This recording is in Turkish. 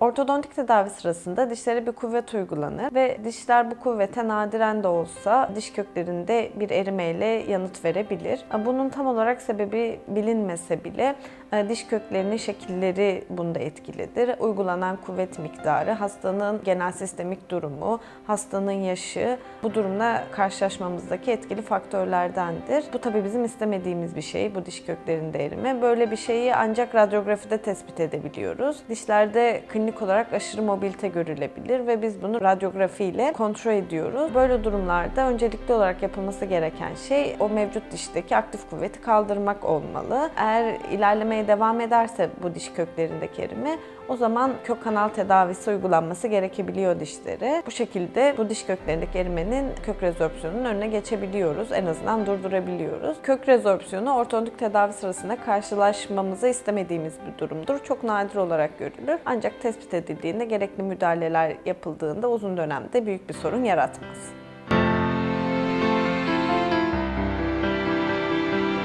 Ortodontik tedavi sırasında dişlere bir kuvvet uygulanır ve dişler bu kuvvete nadiren de olsa diş köklerinde bir erimeyle yanıt verebilir. Bunun tam olarak sebebi bilinmese bile e, diş köklerinin şekilleri bunda etkilidir. Uygulanan kuvvet miktarı, hastanın genel sistemik durumu, hastanın yaşı bu durumla karşılaşmamızdaki etkili faktörlerdendir. Bu tabii bizim istemediğimiz bir şey, bu diş köklerinde erime. Böyle bir şeyi ancak radyografide tespit edebiliyoruz. Dişlerde klinik olarak aşırı mobilite görülebilir ve biz bunu radyografi ile kontrol ediyoruz. Böyle durumlarda öncelikli olarak yapılması gereken şey o mevcut dişteki aktif kuvveti kaldırmak olmalı. Eğer ilerlemeye devam ederse bu diş köklerindeki erime o zaman kök kanal tedavisi uygulanması gerekebiliyor dişlere. Bu şekilde bu diş köklerindeki erimenin kök rezorpsiyonunun önüne geçebiliyoruz. En azından durdurabiliyoruz. Kök rezorpsiyonu ortodontik tedavi sırasında karşılaşmamızı istemediğimiz bir durumdur. Çok nadir olarak görülür. Ancak tespit edildiğinde gerekli müdahaleler yapıldığında uzun dönemde büyük bir sorun yaratmaz.